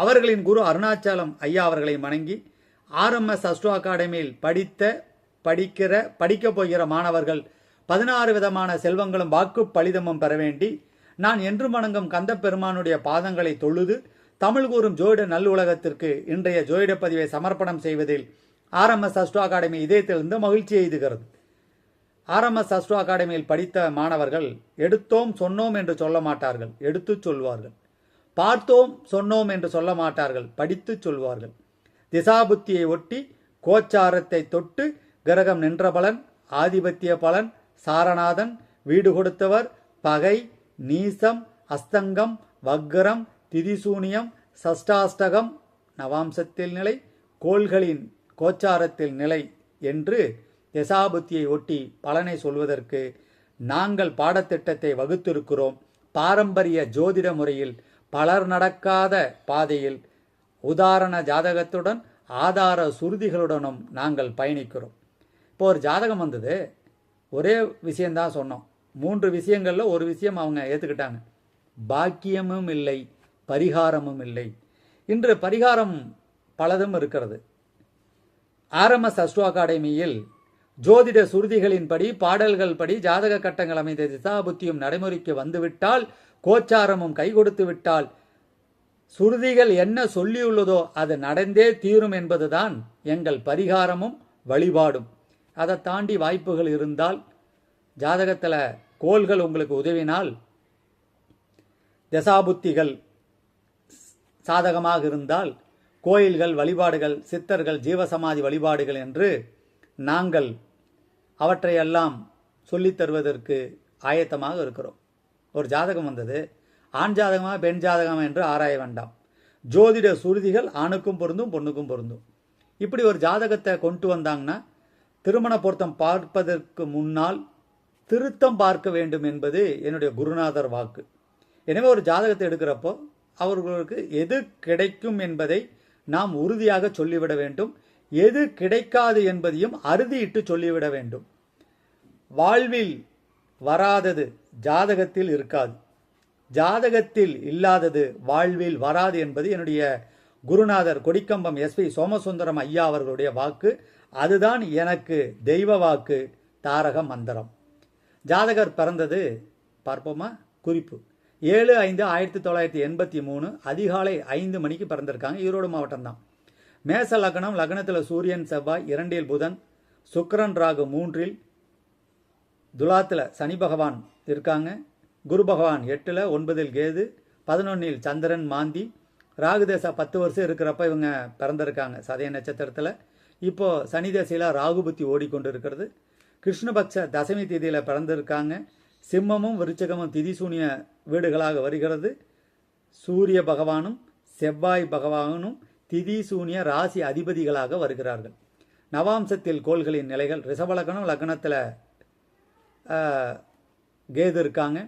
அவர்களின் குரு அருணாச்சலம் ஐயா அவர்களை வணங்கி ஆர்எம்எஸ் அஸ்ட்ரோ அகாடமியில் படித்த படிக்கிற படிக்கப் போகிற மாணவர்கள் பதினாறு விதமான செல்வங்களும் வாக்கு பலிதமும் பெற வேண்டி நான் என்று வணங்கும் கந்த பெருமானுடைய பாதங்களை தொழுது தமிழ் கூறும் ஜோயிட நல்லுலகத்திற்கு இன்றைய ஜோயிட பதிவை சமர்ப்பணம் செய்வதில் ஆர்எம்எஸ் அஸ்ட்ரோ அகாடமி இதயத்திலிருந்து மகிழ்ச்சி எய்துகிறது. ஆர்எம்எஸ் அஸ்ட்ரோ அகாடமியில் படித்த மாணவர்கள் எடுத்தோம் சொன்னோம் என்று சொல்ல மாட்டார்கள் எடுத்துச் சொல்வார்கள். பார்த்தோம் சொன்னோம் என்று சொல்ல மாட்டார்கள். படித்துச் சொல்வார்கள். திசாபுத்தியை ஒட்டி கோச்சாரத்தை தொட்டு கிரகம் நின்ற பலன் ஆதிபத்திய பலன் சாரநாதன் வீடு கொடுத்தவர் பகை நீசம் அஸ்தங்கம் வக்ரம் திதிசூனியம் சஷ்டாஷ்டகம் நவாம்சத்தில் நிலை கோள்களின் கோச்சாரத்தில் நிலை என்று திசாபுத்தியை ஒட்டி பலனை சொல்வதற்கு நாங்கள் பாடத்திட்டத்தை வகுத்திருக்கிறோம். பாரம்பரிய ஜோதிட முறையில் பலர் நடக்காத பாதையில் உதாரண ஜாதகத்துடன் ஆதார சுருதிகளுடனும் நாங்கள் பயணிக்கிறோம். இப்போ ஒரு ஜாதகம் வந்தது. ஒரே விஷயந்தான் சொன்னோம். மூன்று விஷயங்களில் ஒரு விஷயம் அவங்க ஏற்றுக்கிட்டாங்க பாக்கியமும் இல்லை பரிகாரமும் இல்லை. இன்று பரிகாரம் பலதும் இருக்கிறது. ஆர்எம்எஸ் அஸ்ட்ரோ அகாடமியில் ஜோதிட சுருதிகளின்படி பாடல்கள் படி ஜாதக கட்டங்கள் அமைந்த திசாபுத்தியும் நடைமுறைக்கு வந்துவிட்டால் கோச்சாரமும் கை கொடுத்து விட்டால் சுருதிகள் என்ன சொல்லியுள்ளதோ அது நடந்தே தீரும் என்பதுதான் எங்கள் பரிகாரமும் வழிபாடும். அதை தாண்டி வாய்ப்புகள் இருந்தால் ஜாதகத்தில் கோள்கள் உங்களுக்கு உதவினால் தசாபுத்திகள் சாதகமாக இருந்தால் கோயில்கள் வழிபாடுகள் சித்தர்கள் ஜீவசமாதி வழிபாடுகள் என்று நாங்கள் அவற்றையெல்லாம் சொல்லித் தருவதற்கு ஆயத்தமாக இருக்கிறோம். ஒரு ஜாதகம் வந்தது. ஆண் ஜாதகமா பெண் ஜாதகமா என்று ஆராய வேண்டாம். ஜோதிட சுருதிகள் ஆணுக்கும் பொருந்தும் பொண்ணுக்கும் பொருந்தும். இப்படி ஒரு ஜாதகத்தை கொண்டு வந்தாங்கன்னா திருமண பொருத்தம் பார்ப்பதற்கு முன்னால் திருத்தம் பார்க்க வேண்டும் என்பது என்னுடைய குருநாதர் வாக்கு. எனவே ஒரு ஜாதகத்தை எடுக்கிறப்போ அவர்களுக்கு எது கிடைக்கும் என்பதை நாம் உறுதியாக சொல்லிவிட வேண்டும். எது கிடைக்காது என்பதையும் அறுதியிட்டு சொல்லிவிட வேண்டும். வாழ்வில் வராதது ஜாதகத்தில் இருக்காது. ஜாதகத்தில் இல்லாதது வாழ்வில் வராது என்பது என்னுடைய குருநாதர் கொடிக்கம்பம் எஸ்பி சோமசுந்தரம் ஐயா அவர்களுடைய வாக்கு. அதுதான் எனக்கு தெய்வ வாக்கு தாரக மந்திரம். ஜாதகர் பிறந்தது பார்ப்போமா குறிப்பு. ஏழு ஐந்து ஆயிரத்தி தொள்ளாயிரத்தி எண்பத்தி மூணு அதிகாலை ஐந்து மணிக்கு பிறந்திருக்காங்க ஈரோடு மாவட்டம்தான். மேச லக்னம் லக்னத்தில் சூரியன் செவ்வாய் இரண்டில் புதன் சுக்கரன் ராகு மூன்றில் துலாத்தில் சனி பகவான் இருக்காங்க. குரு பகவான் எட்டில் ஒன்பதில் கேது பதினொன்னில் சந்திரன் மாந்தி. ராகு தேசா பத்து வருஷம் இருக்கிறப்ப இவங்க பிறந்திருக்காங்க சதய நட்சத்திரத்தில். இப்போது சனி தசையில் ராகுபுத்தி ஓடிக்கொண்டு இருக்கிறது கிருஷ்ணபக்ஷ தசமி திதியில் பிறந்திருக்காங்க. சிம்மமும் விருச்சகமும் திதிசூனிய வீடுகளாக வருகிறது. சூரிய பகவானும் செவ்வாய் பகவானும் திதி சூனிய ராசி அதிபதிகளாக வருகிறார்கள். நவாம்சத்தில் கோள்களின் நிலைகள் ரிஷபலக்கணம் லக்னத்தில் கேது இருக்காங்க.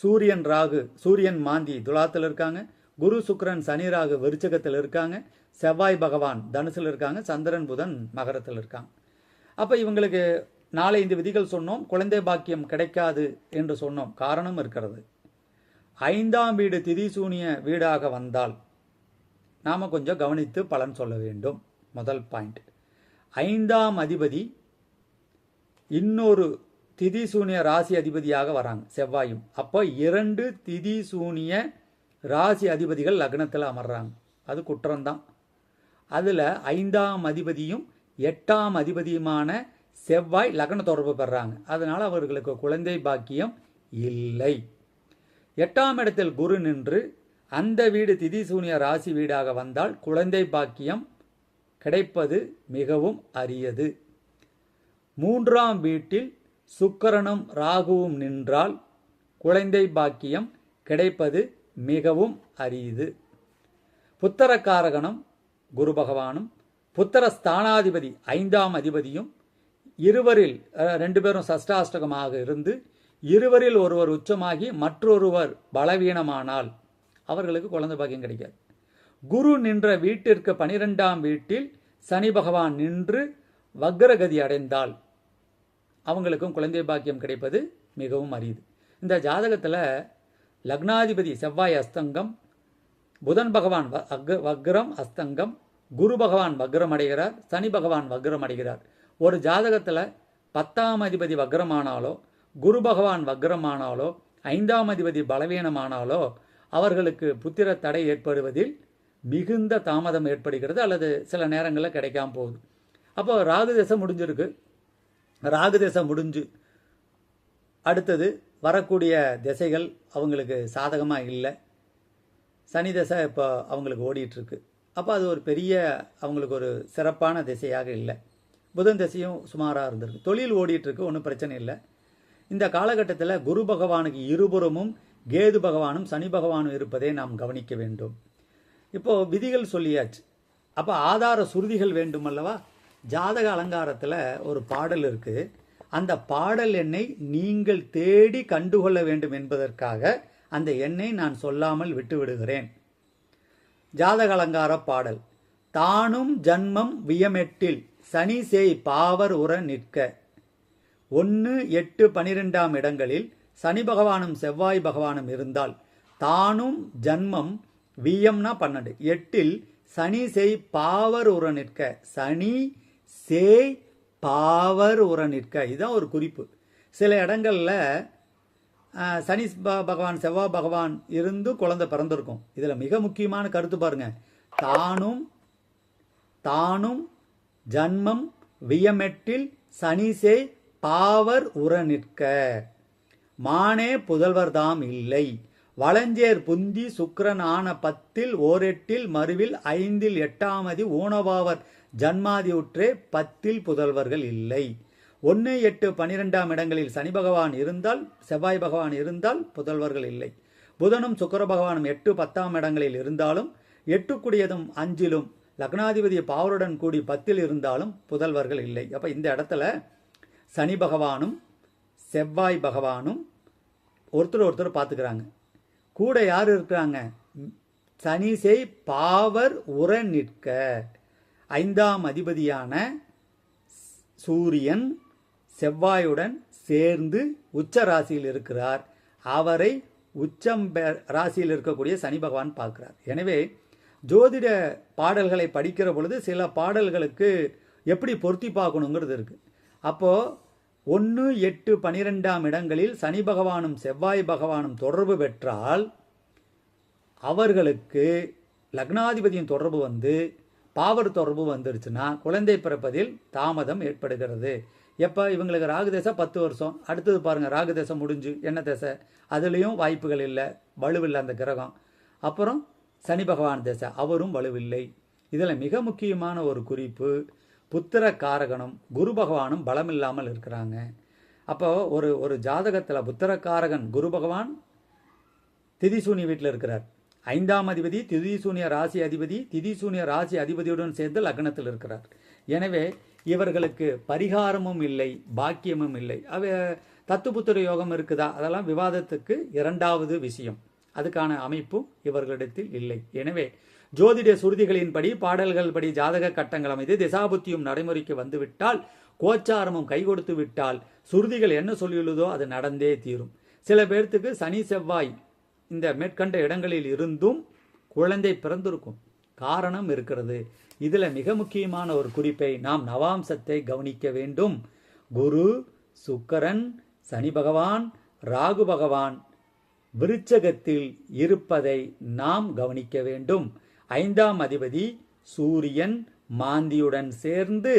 சூரியன் ராகு சூரியன் மாந்தி துலாத்தில் இருக்காங்க. குரு சுக்ரன் சனி ராகு விருச்சகத்தில் இருக்காங்க. செவ்வாய் பகவான் தனுசில் இருக்காங்க. சந்திரன் புதன் மகரத்தில் இருக்காங்க. அப்போ இவங்களுக்கு நாளை இந்த விதிகள் சொன்னோம். குழந்தை பாக்கியம் கிடைக்காது என்று சொன்னோம். காரணம் இருக்கிறது. ஐந்தாம் வீடு திதிசூனிய வீடாக வந்தால் நாம் கொஞ்சம் கவனித்து பலன் சொல்ல வேண்டும். முதல் பாயிண்ட் ஐந்தாம் அதிபதி இன்னொரு திதி சூனிய ராசி அதிபதியாக வராங்க செவ்வாயும். அப்போ இரண்டு திதி சூனிய ராசி அதிபதிகள் லக்னத்தில் அமர்றாங்க. அது குற்றம்தான். அதில் ஐந்தாம் அதிபதியும் எட்டாம் அதிபதியுமான செவ்வாய் லக்ன தொடர்பு பெறாங்க. அதனால் அவர்களுக்கு குழந்தை பாக்கியம் இல்லை. எட்டாம் இடத்தில் குரு நின்று அந்த வீடு திதி சூனிய ராசி வீடாக வந்தால் குழந்தை பாக்கியம் கிடைப்பது மிகவும் அரியது. மூன்றாம் வீட்டில் சுக்கரனும் ராகுவும் நின்றால் குழந்தை பாக்கியம் கிடைப்பது மிகவும் அரியுது புத்தரக்காரகனும் குரு பகவானும் புத்தர ஸ்தானாதிபதி ஐந்தாம் அதிபதியும் இருவரில் ரெண்டு பேரும் சஷ்டாஷ்டகமாக இருந்து இருவரில் ஒருவர் உச்சமாகி மற்றொருவர் பலவீனமானால் அவர்களுக்கு குழந்தை பாக்கியம் கிடைக்காது. குரு நின்ற வீட்டிற்கு பனிரெண்டாம் வீட்டில் சனி பகவான் நின்று வக்ரகதி அடைந்தால் அவங்களுக்கும் குழந்தை பாக்கியம் கிடைப்பது மிகவும் அரியுது இந்த ஜாதகத்தில் லக்னாதிபதி செவ்வாய் அஸ்தங்கம் புதன் பகவான் வ- வக்ரம் அஸ்தங்கம் குரு பகவான் வக்ரம் அடைகிறார் சனி பகவான் வக்ரம் அடைகிறார். ஒரு ஜாதகத்தில் பத்தாம் அதிபதி வக்ரமானாலோ குரு பகவான் வக்ரமானாலோ ஐந்தாம் அதிபதி பலவீனமானாலோ அவர்களுக்கு புத்திர தடை ஏற்படுவதில் மிகுந்த தாமதம் ஏற்படுகிறது அல்லது சில நேரங்களில் கிடைக்காம போகுது. அப்போ ராகு தேசம் முடிஞ்சிருக்கு. ராகு தேசம் முடிஞ்சு அடுத்தது வரக்கூடிய திசைகள் அவங்களுக்கு சாதகமாக இல்லை. சனி தசை இப்போ அவங்களுக்கு ஓடிட்டுருக்கு. அப்போ அது ஒரு பெரிய அவங்களுக்கு ஒரு சிறப்பான திசையாக இல்லை. புதன் திசையும் சுமாராக இருந்திருக்கு. தொழில் ஓடிட்டுருக்கு ஒன்றும் பிரச்சனை இல்லை. இந்த காலகட்டத்தில் குரு பகவானுக்கு இருபுறமும் கேது பகவானும் சனி பகவானும் இருப்பதை நாம் கவனிக்க வேண்டும். இப்போ விதிகள் சொல்லியாச்சு. அப்போ ஆதார சுருதிகள் வேண்டும் அல்லவா ஜாதக அலங்காரத்தில் ஒரு பாடல் இருக்கு. அந்த பாடல் எண்ணை நீங்கள் தேடி கண்டுகொள்ள வேண்டும் என்பதற்காக அந்த எண்ணை நான் சொல்லாமல் விட்டு விடுகிறேன் ஜாதக அலங்கார பாடல். தானும் ஜன்மம் வியமெட்டில் சனி சேய் பாவர் உற நிற்க. ஒன்று எட்டு பனிரெண்டாம் இடங்களில் சனி பகவானும் செவ்வாய் பகவானும் இருந்தால் தானும் ஜன்மம் வியம்னா பன்னெண்டு. எட்டில் சனி செய் பாவர் உற நிற்க. சனி சேய் பாவர் உற நிற்க. இதுதான் ஒரு குறிப்பு. சில இடங்களில் சனி ப- பகவான் செவ்வாய் பகவான் இருந்து குழந்தை பிறந்திருக்கும். இதில் மிக முக்கியமான கருத்து பாருங்க. தானும் தானும் ஜன்மம் வியமெட்டில் சனிசே பாவர் உற நிற்க. மானே புதல்வர்தாம் இல்லை. வளஞ்சேர் புந்தி சுக்கிரன் ஆன பத்தில் ஓரெட்டில் மறுவில் ஐந்தில் எட்டாமதி ஊனபாவர் ஜன்மாதி உற்றே பத்தில் புதல்வர்கள் இல்லை. ஒன்று எட்டு பனிரெண்டாம் இடங்களில் சனி பகவான் இருந்தால் செவ்வாய் பகவான் இருந்தால் புதல்வர்கள் இல்லை. புதனும் சுக்கர பகவானும் எட்டு பத்தாம் இடங்களில் இருந்தாலும் எட்டுக்குடியதும் அஞ்சிலும் லக்னாதிபதி பாவருடன் கூடி பத்தில் இருந்தாலும் புதல்வர்கள் இல்லை. அப்போ இந்த இடத்துல சனி பகவானும் செவ்வாய் பகவானும் ஒருத்தர் ஒருத்தர் பார்த்துக்கிறாங்க கூட யார் இருக்கிறாங்க? சனிசை பாவர் உர நிற்க. ஐந்தாம் அதிபதியான சூரியன் செவ்வாயுடன் சேர்ந்து உச்ச ராசியில் இருக்கிறார். அவரை உச்சம் ராசியில் இருக்கக்கூடிய சனி பகவான் பார்க்கிறார். எனவே ஜோதிட பாடல்களை படிக்கிற பொழுது சில பாடல்களுக்கு எப்படி பொருத்தி பார்க்கணுங்கிறது இருக்குது அப்போது ஒன்று எட்டு பனிரெண்டாம் இடங்களில் சனி பகவானும் செவ்வாய் பகவானும் தொடர்பு பெற்றால் அவர்களுக்கு லக்னாதிபதியின் தொடர்பு வந்து பாவர் தொடர்பு வந்துருச்சுன்னா குழந்தை பிறப்பதில் தாமதம் ஏற்படுகிறது. எப்போ? இவங்களுக்கு ராகு தசை பத்து வருஷம். அடுத்தது பாருங்க ராகு தசை முடிஞ்சு என்ன தசை? அதுலேயும் வாய்ப்புகள் இல்லை. வலுவில்லை அந்த கிரகம். அப்புறம் சனி பகவான் தசை அவரும் வலுவில்லை. இதில் மிக முக்கியமான ஒரு குறிப்பு புத்திர காரகனும் குரு பகவானும் பலம் இல்லாமல் இருக்கிறாங்க. அப்போ ஒரு ஒரு ஜாதகத்தில் புத்திரக்காரகன் குரு பகவான் திதிசூனி வீட்டில் இருக்கிறார். ஐந்தாம் அதிபதி திதிசூனிய ராசி அதிபதி திதிசூனிய ராசி அதிபதியுடன் சேர்ந்து லக்னத்தில் இருக்கிறார். எனவே இவர்களுக்கு பரிகாரமும் இல்லை பாக்கியமும் இல்லை. அவ தத்துப்புத்திர யோகம் இருக்குதா? அதெல்லாம் விவாதத்துக்கு இரண்டாவது விஷயம். அதுக்கான அமைப்பும் இவர்களிடத்தில் இல்லை. எனவே ஜோதிட சுருதிகளின்படி பாடல்கள் படி ஜாதக கட்டங்கள் அமைத்து திசாபுத்தியும் நடைமுறைக்கு வந்துவிட்டால் கோச்சாரமும் கை கொடுத்து விட்டால் சுருதிகள் என்ன சொல்லியுள்ளதோ அது நடந்தே தீரும். சில பேர்த்துக்கு சனி செவ்வாய் இந்த மேற்கண்ட இடங்களில் இருந்தும் குழந்தை பிறந்திருக்கும் காரணம் இருக்கிறது. இதில் மிக முக்கியமான ஒரு குறிப்பை நாம் நவாம்சத்தை கவனிக்க வேண்டும். குரு சுக்கரன் சனி பகவான் ராகு பகவான் விருச்சகத்தில் இருப்பதை நாம் கவனிக்க வேண்டும். ஐந்தாம் அதிபதி சூரியன் மாந்தியுடன் சேர்ந்து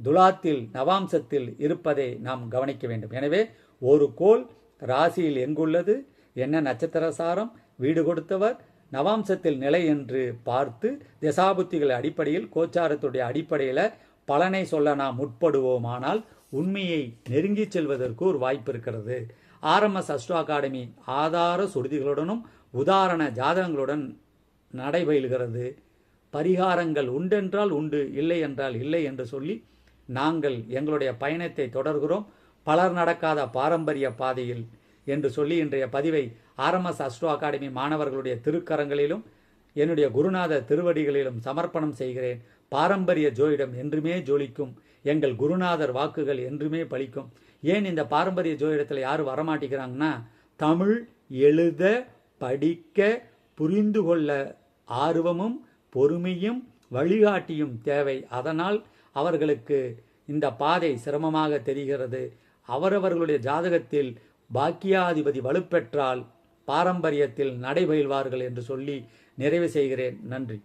துலாத்தில் நவாம்சத்தில் இருப்பதை நாம் கவனிக்க வேண்டும். எனவே ஒரு கோள் ராசியில் எங்குள்ளது? என்ன நட்சத்திர சாரம் வீடு கொடுத்தவர்? நவாம்சத்தில் நிலை என்று பார்த்து திசாபுத்திகள் அடிப்படையில் கோச்சாரத்துடைய அடிப்படையில் பலனை சொல்ல நாம் முற்படுவோமானால் உண்மையை நெருங்கிச் செல்வதற்கு ஒரு வாய்ப்பு இருக்கிறது. ஆர்எம்எஸ் அஸ்ட்ரோ அகாடமி ஆதார சுருதிகளுடனும் உதாரண ஜாதகங்களுடன் நடைபயில்கிறது பரிகாரங்கள் உண்டென்றால் உண்டு இல்லை என்றால் இல்லை என்று சொல்லி நாங்கள் எங்களுடைய பயணத்தை தொடர்கிறோம். பலர் நடக்காத பாரம்பரிய பாதையில் என்று சொல்லி இன்றைய பதிவை ஆர்எம்எஸ் அஸ்ட்ரோ அகாடமி மாணவர்களுடைய திருக்கரங்களிலும் என்னுடைய குருநாத திருவடிகளிலும் சமர்ப்பணம் செய்கிறேன். பாரம்பரிய ஜோயிடம் என்றுமே ஜொலிக்கும். எங்கள் குருநாதர் வாக்குகள் என்றுமே பலிக்கும் ஏன் இந்த பாரம்பரிய ஜோதிடத்தில் யாரும் வரமாட்டேங்கிறாங்கன்னா தமிழ் எழுத படிக்க புரிந்து கொள்ள ஆர்வமும் பொறுமையும் வழிகாட்டியும் தேவை. அதனால் அவர்களுக்கு இந்த பாதை சிரமமாக தெரிகிறது. அவரவர்களுடைய ஜாதகத்தில் பாக்கியாதிபதி வலுப்பெற்றால் பாரம்பரியத்தில் நடைபயில்வார்கள் என்று சொல்லி நிறைவு செய்கிறேன். நன்றி.